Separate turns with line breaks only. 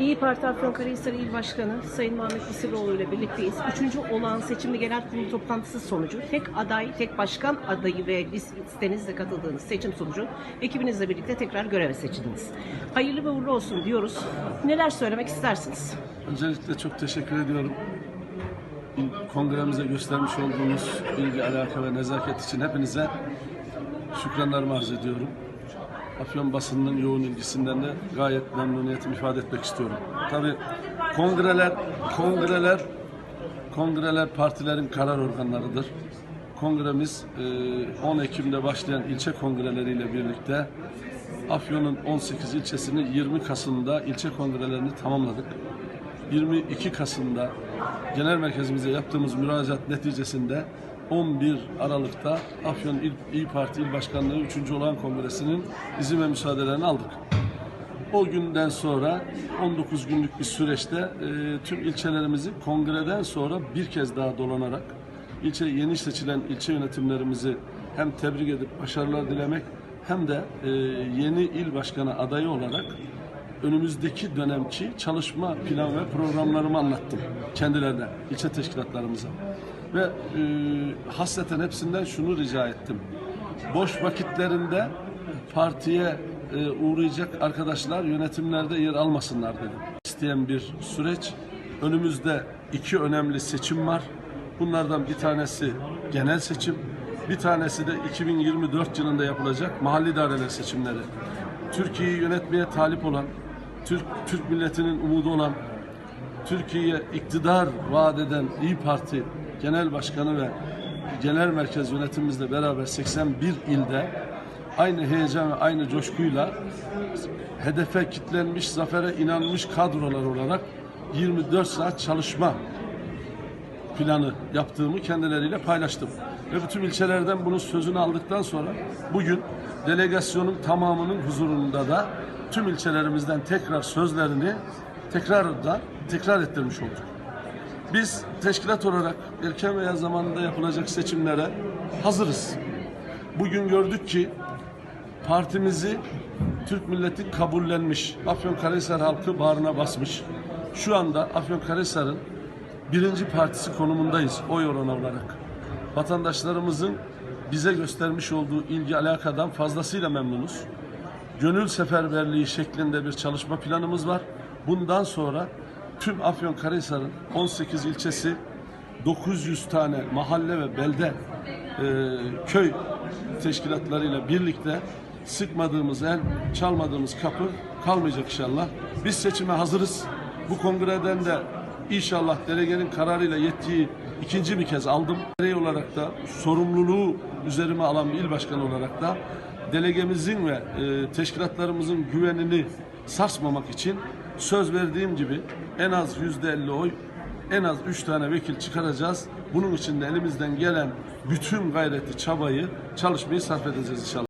İyi Parti Afyonkarahisar İl Başkanı Sayın Muhammed Mısıroğlu ile birlikteyiz. Üçüncü olağan seçimli genel kurulu toplantısı sonucu tek aday, tek başkan adayı ve listenizle katıldığınız seçim sonucu ekibinizle birlikte tekrar göreve seçildiniz. Hayırlı ve uğurlu olsun diyoruz. Neler söylemek istersiniz?
Öncelikle çok teşekkür ediyorum. Kongremize göstermiş olduğunuz ilgi, alaka ve nezaket için hepinize şükranlarımı arz ediyorum. Afyon basınının yoğun ilgisinden de gayet memnuniyetimi ifade etmek istiyorum. Tabii kongreler, kongreler, kongreler partilerin karar organlarıdır. Kongremiz e, 10 Ekim'de başlayan ilçe kongreleriyle birlikte Afyon'un 18 ilçesini 20 Kasım'da ilçe kongrelerini tamamladık. 22 Kasım'da genel merkezimize yaptığımız müracaat neticesinde 11 Aralık'ta Afyon İl, İyi Parti İl Başkanlığı 3. olan kongresinin izin ve müsaadelerini aldık. O günden sonra 19 günlük bir süreçte e, tüm ilçelerimizi kongreden sonra bir kez daha dolanarak ilçe yeni seçilen ilçe yönetimlerimizi hem tebrik edip başarılar dilemek hem de e, yeni il başkanı adayı olarak önümüzdeki dönemki çalışma plan ve programlarımı anlattım kendilerine, ilçe teşkilatlarımıza. Ve e, hasreten hepsinden şunu rica ettim. Boş vakitlerinde partiye e, uğrayacak arkadaşlar yönetimlerde yer almasınlar dedim. İsteyen bir süreç. Önümüzde iki önemli seçim var. Bunlardan bir tanesi genel seçim, bir tanesi de 2024 yılında yapılacak mahalli idareler seçimleri. Türkiye'yi yönetmeye talip olan, Türk, Türk milletinin umudu olan, Türkiye'ye iktidar vaat eden İyi Parti Genel Başkanı ve Genel Merkez yönetimimizle beraber 81 ilde aynı heyecan ve aynı coşkuyla hedefe kitlenmiş, zafere inanmış kadrolar olarak 24 saat çalışma planı yaptığımı kendileriyle paylaştım. Ve bütün ilçelerden bunun sözünü aldıktan sonra bugün delegasyonun tamamının huzurunda da tüm ilçelerimizden tekrar sözlerini tekrar da tekrar ettirmiş olduk. Biz teşkilat olarak erken veya zamanında yapılacak seçimlere hazırız. Bugün gördük ki partimizi Türk milleti kabullenmiş. Afyonkarahisar halkı bağrına basmış. Şu anda Afyonkarahisar'ın birinci partisi konumundayız oy oranı olarak. Vatandaşlarımızın bize göstermiş olduğu ilgi alakadan fazlasıyla memnunuz. Gönül seferberliği şeklinde bir çalışma planımız var. Bundan sonra tüm Afyonkarahisar'ın 18 ilçesi 900 tane mahalle ve belde e, köy teşkilatlarıyla birlikte sıkmadığımız el, çalmadığımız kapı kalmayacak inşallah. Biz seçime hazırız. Bu kongreden de inşallah delegenin kararıyla yetkiyi ikinci bir kez aldım. Derey olarak da sorumluluğu üzerime alan bir il başkanı olarak da delegemizin ve e, teşkilatlarımızın güvenini sarsmamak için söz verdiğim gibi en az yüzde elli oy en az üç tane vekil çıkaracağız. Bunun için de elimizden gelen bütün gayreti, çabayı, çalışmayı sarf edeceğiz inşallah.